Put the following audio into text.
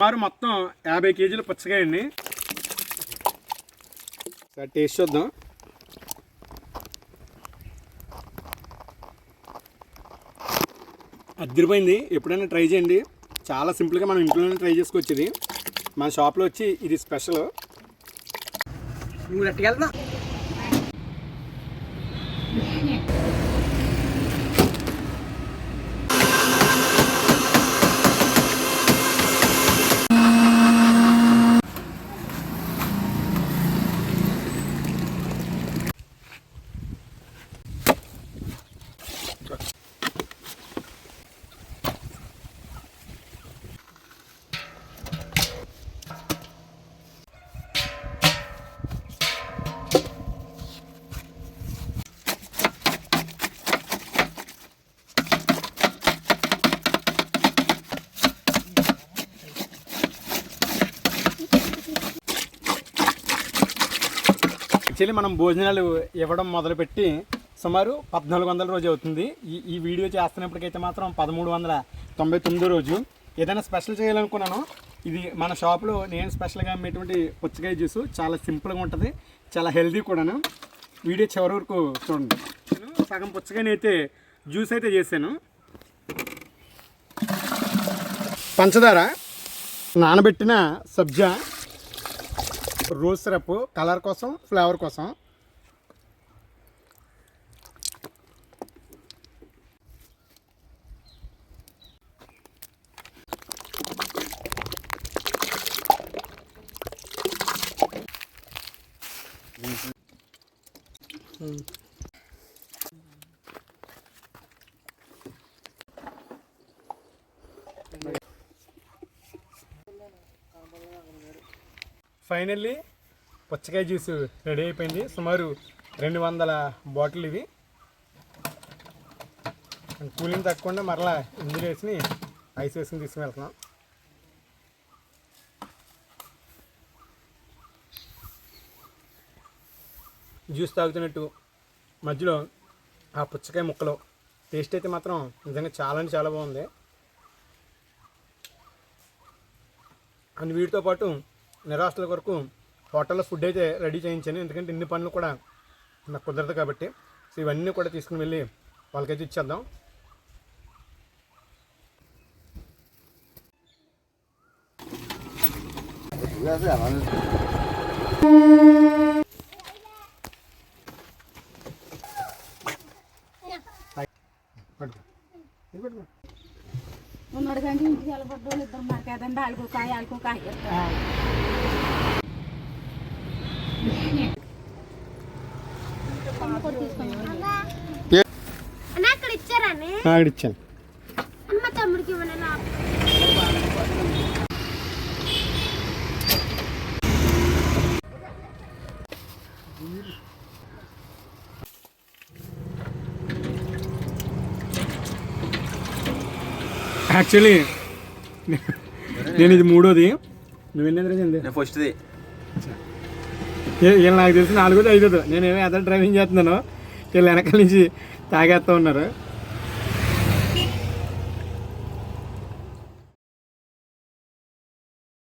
సుమారు మొత్తం యాభై కేజీలు పుచ్చకాయ అండి సరే టేస్ట్ చూద్దాం. అదిరిపోయింది ఎప్పుడైనా ట్రై చేయండి. చాలా సింపుల్గా మనం ఇంట్లోనే ట్రై చేసుకోవచ్చు ఇది మన షాప్లో వచ్చి ఇది స్పెషల్. నువ్వు నెట్టుకెళ్తున్నా యాక్చువల్లీ మనం భోజనాలు ఇవ్వడం మొదలుపెట్టి సుమారు పద్నాలుగు వందల రోజు అవుతుంది. ఈ ఈ వీడియో చేస్తున్నప్పటికైతే మాత్రం పదమూడు వందల తొంభై తొమ్మిదో రోజు. ఏదైనా స్పెషల్ చేయాలనుకున్నాను ఇది మన షాప్లో నేను స్పెషల్గా అమ్మేటువంటి పుచ్చకాయ జ్యూస్. చాలా సింపుల్గా ఉంటుంది చాలా హెల్దీ కూడాను. వీడియో చివరి వరకు చూడండి. నేను సగం పుచ్చకాయని అయితే జ్యూస్ అయితే చేశాను. పంచదార నానబెట్టిన సబ్జా రోజ్ సిరప్ కలర్ కోసం ఫ్లేవర్ కోసం. ఫైనల్లీ పుచ్చకాయ జ్యూస్ రెడీ అయిపోయింది. సుమారు రెండు వందల బాటిల్ ఇవి. కూలింగ్ తగ్గకుండా మరలా ఇందులో వేసి ఐస్ వేసుకుని తీసుకువెళ్తున్నాం. జ్యూస్ తాగుతున్నట్టు మధ్యలో ఆ పుచ్చకాయ ముక్కలు. టేస్ట్ అయితే మాత్రం నిజంగా చాలా అంటే చాలా బాగుంది. అండ్ వీటితో పాటు నిరాశల వరకు హోటల్లో ఫుడ్ అయితే రెడీ చేయించాను. ఎందుకంటే ఇన్ని పనులు కూడా నాకు కుదరదు కాబట్టి. సో ఇవన్నీ కూడా తీసుకుని వెళ్ళి వాళ్ళకైతే ఇచ్చేద్దాం. ఉన్నాడు కానీ ఇంటికి వెళ్ళబడ్డోళ్ళు ఇద్దరు మాకేదండి ఆడుకో కాయ ఆడుకో కాయ ఇచ్చారని ఆ, ఇక్కడ ఇచ్చాను అన్న మా తమ్ముడికి ఇవ్వను యాక్చువల్లీ నేను ఇది మూడోది. నువ్వు ఎన్ని ఎదురైంది నేను ఫస్ట్ది వీళ్ళు నాకు తెలిసి నాలుగోది ఐదోది. నేను ఎదరు డ్రైవింగ్ చేస్తున్నాను. వీళ్ళు వెనకాల నుంచి తాగేస్తూ ఉన్నారు.